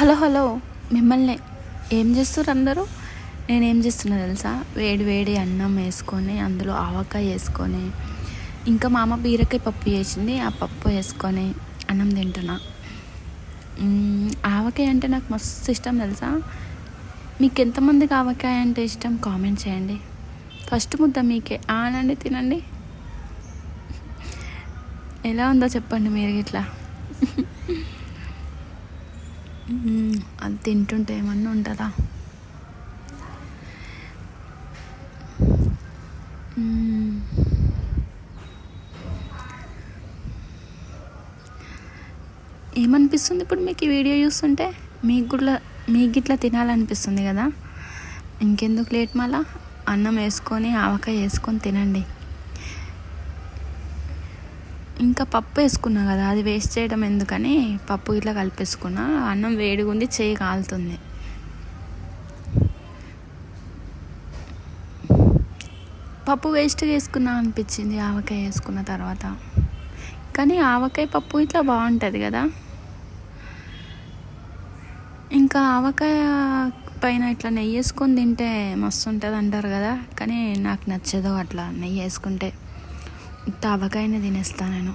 Hello hello. మిమ్మల్ని ఏం చేస్తారు అందరూ? నేనేం చేస్తున్నా తెలుసా? వేడి వేడి అన్నం వేసుకొని అందులో ఆవకాయ వేసుకొని ఇంకా మా అమ్మ బీరకాయ పప్పు చేసింది ఆ పప్పు వేసుకొని అన్నం తింటున్నా. ఆవకాయ అంటే నాకు మస్తు ఇష్టం తెలుసా? మీకు ఎంతమందికి ఆవకాయ అంటే ఇష్టం? కామెంట్ చేయండి. ఫస్ట్ ముద్ద మీకే. ఆనండి తినండి. ఎలా ఉందో చెప్పండి మీరు ఇట్లా. అది తింటుంటే ఏమన్నా ఉంటుందా? ఏమనిపిస్తుంది ఇప్పుడు మీకు ఈ వీడియో చూస్తుంటే? మీకు కూడా మీకు ఇట్లా తినాలనిపిస్తుంది కదా? ఇంకెందుకు లేట్ మళ్ళా? అన్నం వేసుకొని ఆవకాయ వేసుకొని తినండి. ఇంకా పప్పు వేసుకున్నా కదా అది వేస్ట్ చేయడం ఎందుకని పప్పు ఇట్లా కలిపేసుకున్నా. అన్నం వేడిగా ఉంది చేయి కాలుతుంది. పప్పు వేస్ట్గా వేసుకున్నా అనిపించింది ఆవకాయ వేసుకున్న తర్వాత. కానీ ఆవకాయ పప్పు ఇట్లా బాగుంటుంది కదా. ఇంకా ఆవకాయ పైన ఇట్లా నెయ్యి వేసుకొని తింటే మస్తు ఉంటుంది అంటారు కదా. కానీ నాకు నచ్చదు అట్లా నెయ్యి వేసుకుంటే. ఆవకాయనే తినేస్తాను నేను.